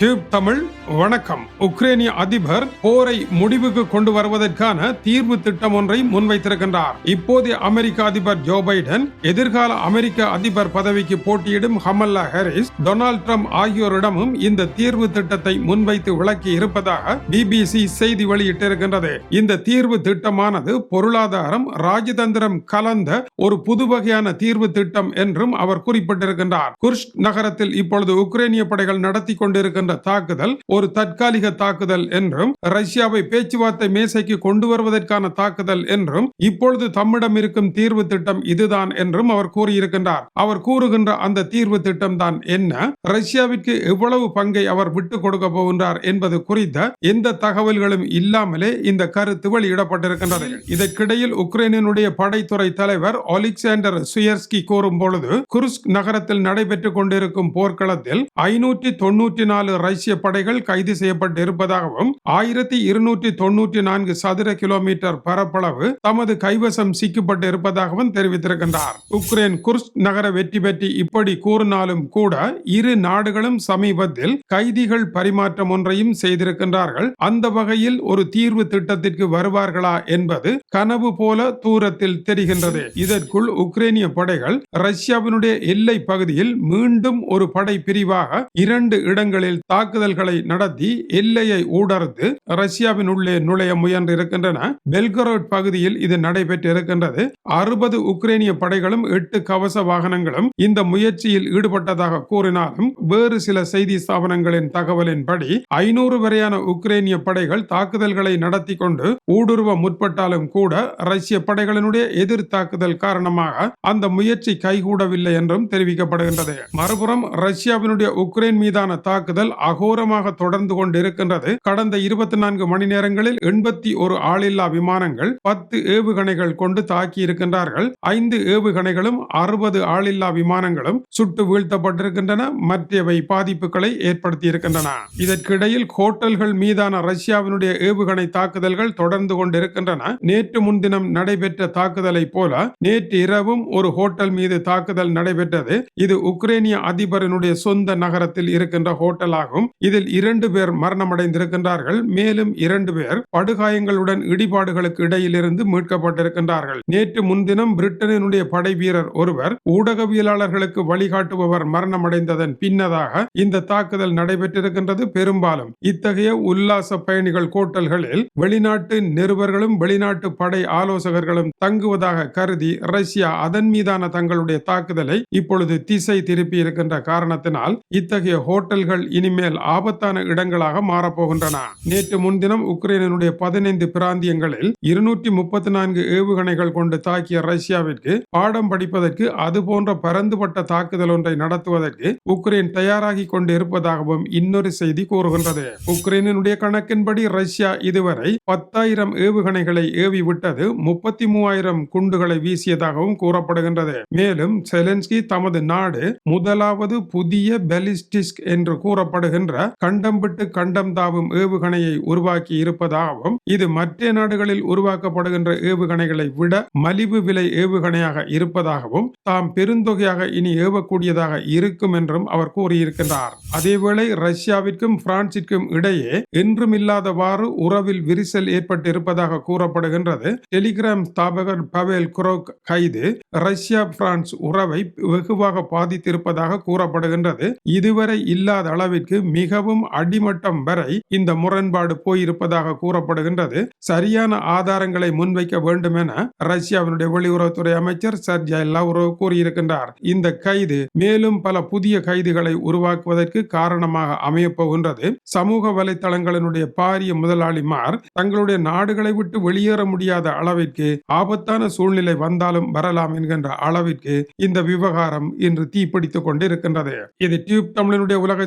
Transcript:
Tube Tamil வணக்கம். உக்ரைனிய அதிபர் போரை முடிவுக்கு கொண்டு வருவதற்கான தீர்வு திட்டம் ஒன்றை முன்வைத்திருக்கின்றார். இப்போதைய அமெரிக்க அதிபர் ஜோ பைடன் எதிர்கால அமெரிக்க அதிபர் பதவிக்கு போட்டியிடும் ஹமல்லா ஹாரிஸ் டொனால்ட் ட்ரம்ப் ஆகியோரிடமும் இந்த தீர்வு திட்டத்தை முன்வைத்து விளக்கி இருப்பதாக பிபிசி செய்தி வெளியிட்டிருக்கின்றது. இந்த தீர்வு திட்டமானது பொருளாதாரம் ராஜதந்திரம் கலந்த ஒரு புது வகையான தீர்வு திட்டம் என்றும் அவர் குறிப்பிட்டிருக்கின்றார். குர்ஷ் நகரத்தில் இப்பொழுது உக்ரைனிய படைகள் நடத்தி கொண்டிருக்கின்ற தாக்குதல் ஒரு தற்காலிக தாக்குதல் என்றும் ரஷ்யாவை பேச்சுவார்த்தை மேசைக்கு கொண்டு வருவதற்கான தாக்குதல் என்றும் இப்பொழுது தம்மிடம் இருக்கும் தீர்வு திட்டம் இதுதான் என்றும் அவர் கூறியிருக்கின்றார். அவர் கூறுகின்ற அந்த தீர்வு திட்டம் தான் என்ன? ரஷ்யாவிற்கு எவ்வளவு பங்கை அவர் விட்டுக் கொடுக்க போகின்றார் என்பது குறித்த எந்த தகவல்களும் இல்லாமலே இந்த கருத்து வெளியிடப்பட்டிருக்கின்றது. இதற்கிடையில் உக்ரைனினுடைய படைத்துறை தலைவர் ஒலிக்சாண்டர் சுயர்ஸ்கி கூறும் பொழுது குருஸ்க் நகரத்தில் நடைபெற்றுக் கொண்டிருக்கும் போர்க்களத்தில் ஐநூற்றி தொன்னூற்றி நாலு ரஷ்ய படைகள் கைது செய்யப்பட்டு இருப்பதாகவும் ஆயிரத்தி இருநூற்றி தொன்னூற்றி நான்கு சதுர கிலோமீட்டர் பரப்பளவு தமது கைவசம் சிக்கப்பட்டு இருப்பதாகவும் தெரிவித்திருக்கின்றார். உக்ரைன் குர்ஸ் நகர வெற்றி பெற்றி இப்படி கூறினாலும் கூட இரு நாடுகளும் சமீபத்தில் கைதிகள் பரிமாற்றம் ஒன்றையும் செய்திருக்கின்றார்கள். அந்த வகையில் ஒரு தீர்வு திட்டத்திற்கு வருவார்களா என்பது கனவு போல தூரத்தில் தெரிகின்றது. இதற்குள் உக்ரைனிய படைகள் ரஷ்யாவினுடைய எல்லை பகுதியில் மீண்டும் ஒரு படை பிரிவாக இரண்டு இடங்களில் தாக்குதல்களை நடத்தி எல்லையை ஊடறுத்து ரஷ்யாவின் உள்ளே நுழைய முயன்று இருக்கின்றன பெல்கரோட் பகுதியில் இது நடைபெற்று இருக்கின்றது அறுபது உக்ரைனிய படைகளும் எட்டு கவச வாகனங்களும் இந்த முயற்சியில் ஈடுபட்டதாக கூறினாலும் வேறு சில செய்தி ஸ்தாபனங்களின் தகவலின்படி ஐநூறு வரையான உக்ரைனிய படைகள் தாக்குதல்களை நடத்தி கொண்டு ஊடுருவ முற்பட்டாலும் கூட ரஷ்ய படைகளினுடைய எதிர் தாக்குதல் காரணமாக அந்த முயற்சி கைகூடவில்லை என்றும் தெரிவிக்கப்படுகின்றது. மறுபுறம் ரஷ்யாவினுடைய உக்ரைன் மீதான தாக்குதல் அகோரமாக தொடர்ந்து கொண்டிருக்கின்றது. கடந்த இருபத்தி நான்கு மணி நேரங்களில் எண்பத்தி ஒரு ஆளில்லா விமானங்கள் பத்து ஏவுகணைகள் கொண்டு தாக்கி இருக்கின்றார்கள் ஐந்து ஏவுகணைகளும் அறுபது ஆளில்லா விமானங்களும் சுட்டு வீழ்த்தப்பட்டிருக்கின்றன. மற்றவை பாதிப்புகளை ஏற்படுத்தியிருக்கின்றன. இதற்கிடையில் ஹோட்டல்கள் மீதான ரஷ்யாவினுடைய ஏவுகணை தாக்குதல்கள் தொடர்ந்து கொண்டிருக்கின்றன. நேற்று முன்தினம் நடைபெற்ற தாக்குதலை போல நேற்று இரவும் ஒரு ஹோட்டல் மீது தாக்குதல் நடைபெற்றது. இது உக்ரைனிய அதிபரினுடைய சொந்த நகரத்தில் இருக்கின்ற ஹோட்டலாக ஆகும். இதில் இரண்டு பேர் மரணமடைந்திருக்கின்றார்கள். மேலும் இரண்டு பேர் படுகாயங்களுடன் இடிபாடுகளுக்கு இடையிலிருந்து மீட்கப்பட்டிருக்கின்றார்கள். நேற்று முன்தினம் பிரிட்டனினுடைய படை வீரர் ஒருவர் ஊடகவியலாளர்களுக்கு வழிகாட்டுபவர் மரணமடைந்ததன் பின்னதாக இந்த தாக்குதல் நடைபெற்றிருக்கின்றது. பெரும்பாலும் இத்தகைய உல்லாச பயணிகள் கோட்டல்களில் வெளிநாட்டு நிருபர்களும் வெளிநாட்டு படை ஆலோசகர்களும் தங்குவதாக கருதி ரஷ்யா அதன் மீதான தங்களுடைய தாக்குதலை இப்பொழுது திசை திருப்பி இருக்கின்ற காரணத்தினால் இத்தகைய ஹோட்டல்கள் இனிமேல் இனிமேல் ஆபத்தான இடங்களாக மாறப்போகின்றன. நேற்று முன்தினம் உக்ரைனுடைய பதினைந்து பிராந்தியங்களில் இருநூற்றி முப்பத்தி நான்கு ஏவுகணைகள் கொண்டு தாக்கிய ரஷ்யாவிற்கு பாடம் படிப்பதற்கு அதுபோன்ற பரந்துபட்ட தாக்குதல் ஒன்றை நடத்துவதற்கு உக்ரைன் தயாராகி கொண்டு இருப்பதாகவும் இன்னொரு செய்தி கூறுகின்றது. உக்ரைனுடைய கணக்கின்படி ரஷ்யா இதுவரை பத்தாயிரம் ஏவுகணைகளை ஏவி விட்டது முப்பத்தி மூவாயிரம் குண்டுகளை வீசியதாகவும் கூறப்படுகின்றது. மேலும் செலன்ஸ்கி தமது நாடு முதலாவது புதிய பெலிஸ்டிஸ்க் என்று கூறப்படும் கூறப்படுகின்ற கண்டம் விட்டு கண்டம் தாவும் ஏவுகணையை உருவாக்கி இருப்பதாகவும் இது மற்ற நாடுகளில் உருவாக்கப்படுகின்ற ஏவுகணைகளை விட மலிவு விலை ஏவுகணையாக இருப்பதாகவும் தாம் பெருந்தொகையாக இனி ஏவக்கூடியதாக இருக்கும் என்றும் அவர் கூறியிருக்கின்றார். அதேவேளை ரஷ்யாவிற்கும் பிரான்சிற்கும் இடையே என்றும் இல்லாதவாறு உறவில் விரிசல் ஏற்பட்டிருப்பதாக கூறப்படுகின்றது. டெலிகிராம் ஸ்தாபகர் பவேல் குரோக் கைது ரஷ்யா பிரான்ஸ் உறவை வெகுவாக பாதித்திருப்பதாக கூறப்படுகின்றது. இதுவரை இல்லாத அளவிற்கு மிகவும் அடிமட்டம் வரை இந்த முரண்பாடு போயிருப்பதாக கூறப்படுகின்றது. சரியான ஆதாரங்களை முன்வைக்க வேண்டும் என ரஷ்யாவினுடைய வெளியுறவுத்துறை அமைச்சர் சர்ஜை லவ்ரோவ் கூறியிருக்கின்றார். இந்த கைது மேலும் பல புதிய கைதுகளை உருவாக்குவதற்கு காரணமாக அமையப்போகின்றது. சமூக வலைத்தளங்களினுடைய பாரிய முதலாளிமார் தங்களுடைய நாடுகளை விட்டு வெளியேற முடியாத அளவிற்கு ஆபத்தான சூழ்நிலை வந்தாலும் வரலாம் என்கின்ற அளவிற்கு இந்த விவகாரம் இன்று தீப்பிடித்துக் கொண்டிருக்கின்றது. இது டியூப் தமிழனுடைய உலக